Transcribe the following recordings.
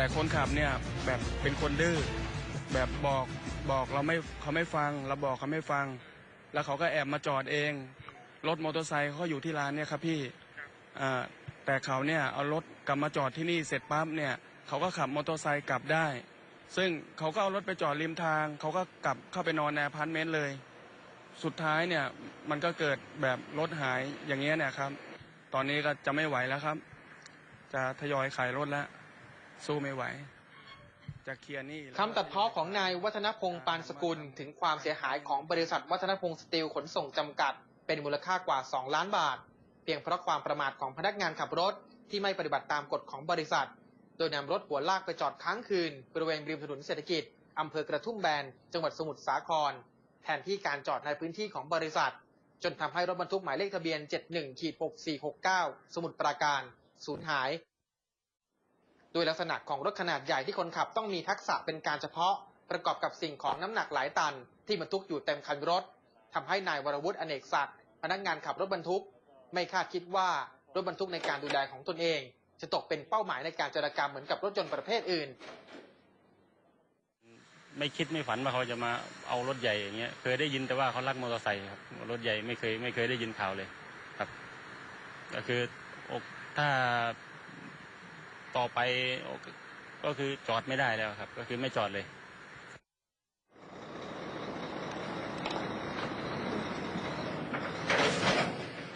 แต่คนขับเนี่ยแบบเป็นคนดื้อแบบบอกบอกเราไม่เขาไม่ฟังเราบอกเขาไม่ฟัง แล้วเขาก็แอบมาจอดเองรถมอเตอร์ไซค์เขาอยู่ที่ร้านเนี่ยครับพี่แต่เขาเนี่ยเอารถกลับมาจอดที่นี่เสร็จปั๊บเนี่ยเขาก็ขับมอเตอร์ไซค์กลับได้ ซึ่งเขาก็เอารถไปจอดริมทาง เขาก็กลับเข้าไปนอนในอพาร์ตเมนต์เลย สุดท้ายเนี่ยมันก็เกิดแบบรถหายอย่างเงี้ยเนี่ยครับ ตอนนี้ก็จะไม่ไหวแล้วครับ จะทยอยขายรถแล้ว สู้ไม่ไหว จะเคลียร์นี้แล้วคำตัดเพ้อของนายวัฒนพงศ์ปานสกุล ถึงความเสียหายของบริษัทวัฒนพงศ์สตีลขนส่งจำกัด เป็นมูลค่ากว่า 2 ล้านบาท เพียงเพราะความประมาทของพนักงานขับรถ ที่ไม่ปฏิบัติตามกฎของบริษัท โดยนำรถหัวลากไปจอดค้างคืน บริเวณริมถนนเศรษฐกิจอำเภอกระทุ่มแบน จังหวัดสมุทรสาคร แทนที่การจอดในพื้นที่ของบริษัท จนทำให้รถบรรทุกหมายเลขทะเบียน 71ขีด6469 สมุทรปราการสูญหาย โดยลักษณะของรถขนาดใหญ่ที่คนขับต้องมีทักษะเป็นการเฉพาะ ประกอบกับสิ่งของน้ำหนักหลายตัน ที่บรรทุกอยู่เต็มคันรถทำให้นายวรวุฒิอเนกศักดิ์พนักงานขับรถบรรทุก ไม่คาดคิดว่ารถบรรทุกในการดูแลของตนเอง จะตกเป็นเป้าหมายในการจารกรรมเหมือนกับรถยนต์ประเภทอื่น ไม่คิดไม่ฝันว่าเขาจะมาเอารถใหญ่อย่างเงี้ยเคยได้ยินแต่ว่าเขาลักมอเตอร์ไซค์ครับรถใหญ่ไม่เคยไม่เคยได้ยินข่าวเลยครับ ก็คืออกถ้า ต่อไปกก็คือจอดไม่ได้แล้วครับ ก็คือไม่จอดเลย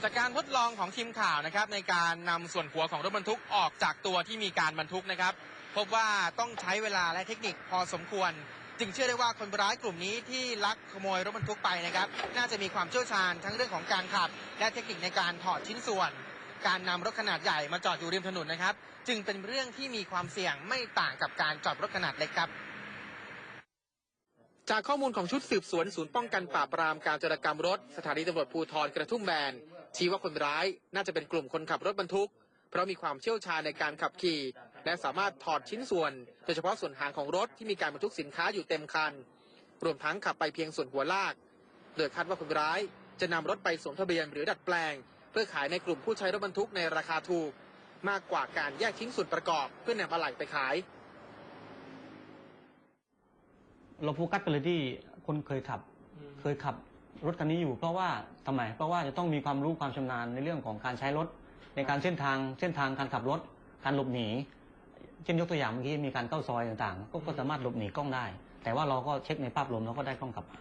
จากการทดลองของทีมข่าวนะครับในการนำส่วนหัวของรถบรรทุกออกจากตัวที่มีการบรรทุกนะครับ พบว่าต้องใช้เวลาและเทคนิคพอสมควร จึงเชื่อได้ว่าคนร้ายกลุ่มนี้ที่ลักขโมยรถบรรทุกไปนะครับ น่าจะมีความเชี่ยวชาญทั้งเรื่องของการขับ และเทคนิคในการถอดชิ้นส่วน การนำรถขนาดใหญ่มาจอดอยู่ริมถนนนะครับ จึงเป็นเรื่องที่มีความเสี่ยงไม่ต่างกับการจอดรถขนาดเล็กครับ จากข้อมูลของชุดสืบสวนศูนย์ป้องกันปราบปรามการจรกรรมรถสถานีตำรวจภูธรกระทุ่มแบนชี้ว่าคนร้ายน่าจะเป็นกลุ่มคนขับรถบรรทุก เพราะมีความเชี่ยวชาญในการขับขี่ และสามารถถอดชิ้นส่วน โดยเฉพาะส่วนหางของรถที่มีการบรรทุกสินค้าอยู่เต็มคัน รวมทั้งขับไปเพียงส่วนหัวลาก โดยคาดว่าคนร้ายจะนำรถไปสวมทะเบียนหรือดัดแปลง เพื่อขายในกลุ่มผู้ใช้รถบรรทุกในราคาถูก มากกว่าการแยกชิ้นส่วนประกอบเพื่อนำอะไหล่ไปขาย เราโฟกัสไปเลยที่คนเคยขับ เคยขับรถคันนี้อยู่เพราะว่าทำไมเพราะว่าจะต้องมีความรู้ความชำนาญในเรื่องของการใช้รถ ในการเส้นทางเส้นทางการขับรถ การหลบหนี เช่นยกตัวอย่างเมื่อกี้มีการเข้าซอยต่างๆ ก็ก็สามารถหลบหนีกล้องได้ แต่ว่าเราก็เช็คในภาพรวมเราก็ได้กล้องกลับมา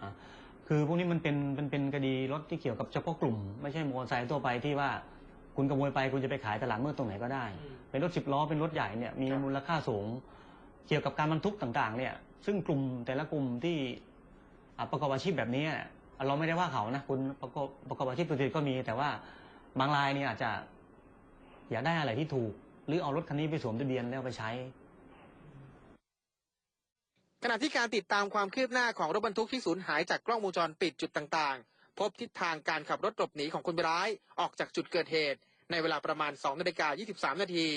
คือพวกนี้มันเป็นเป็นเป็นคดีรถที่เกี่ยวกับเฉพาะกลุ่ม ไม่ใช่มอเตอร์ไซค์ทั่วไปที่ว่าคุณขโมยไปคุณจะไปขายตลาดมืดตรงไหนก็ได้ เป็นรถสิบล้อเป็นรถใหญ่เนี่ยมีมูลค่าสูง เกี่ยวกับการบรรทุกต่างๆ เนี่ย ซึ่งกลุ่มแต่ละกลุ่มที่อะประกอบอาชีพแบบนี้เนี่ยเราไม่ได้ว่าเขานะคุณประกอบประกอบอาชีพสุจริตก็มี แต่ว่าบางรายเนี่ยอาจจะอยากได้อะไรที่ถูก หรือเอารถคันนี้ไปสวมทะเบียนแล้วเอาไปใช้ ขณะที่การติดตามความคืบหน้าของรถบรรทุกที่สูญหายจากกล้องวงจรปิดจุดต่างๆ พบทิศทางการขับรถหลบหนีของคนร้ายออกจากจุดเกิดเหตุ ในเวลาประมาณ2นาฬิกา23 นาที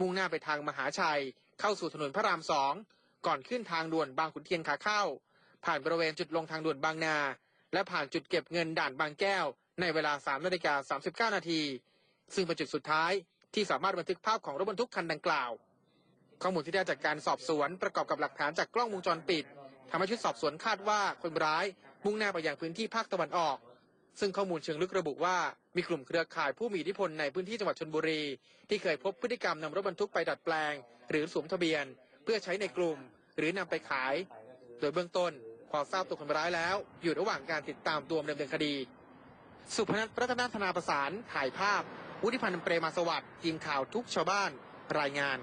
มุ่งหน้าไปทางมหาชัย เข้าสู่ถนนพระรามสองก่อนขึ้นทางด่วนบางขุนเทียนขาเข้า ผ่านบริเวณจุดลงทางด่วนบางนา และผ่านจุดเก็บเงินด่านบางแก้ว ในเวลา3นาฬิกา39 นาที ซึ่งเป็นจุดสุดท้ายที่สามารถบันทึกภาพของรถบรรทุกคันดังกล่าว ข้อมูลที่ได้จากการสอบสวนประกอบกับหลักฐานจากกล้องวงจรปิดทำให้ชุดสอบสวนคาดว่าคนร้ายมุ่งหน้าไปยังพื้นที่ภาคตะวันออก ซึ่งข้อมูลเชิงลึกระบุว่ามีกลุ่มเครือข่ายผู้มีอิทธิพลในพื้นที่จังหวัดชนบุรี ที่เคยพบพฤติกรรมนำรถบรรทุกไปดัดแปลง หรือสวมทะเบียน เพื่อใช้ในกลุ่ม หรือนำไปขาย โดยเบื้องต้นพอทราบตัวคนร้ายแล้ว อยู่ระหว่างการติดตามตัวดำเนินคดี สุพนัทรัตนธนาประสานถ่ายภาพ วุฒิพันธ์เปรมาสวัสดิ์ทีมข่าวทุกชาวบ้านรายงาน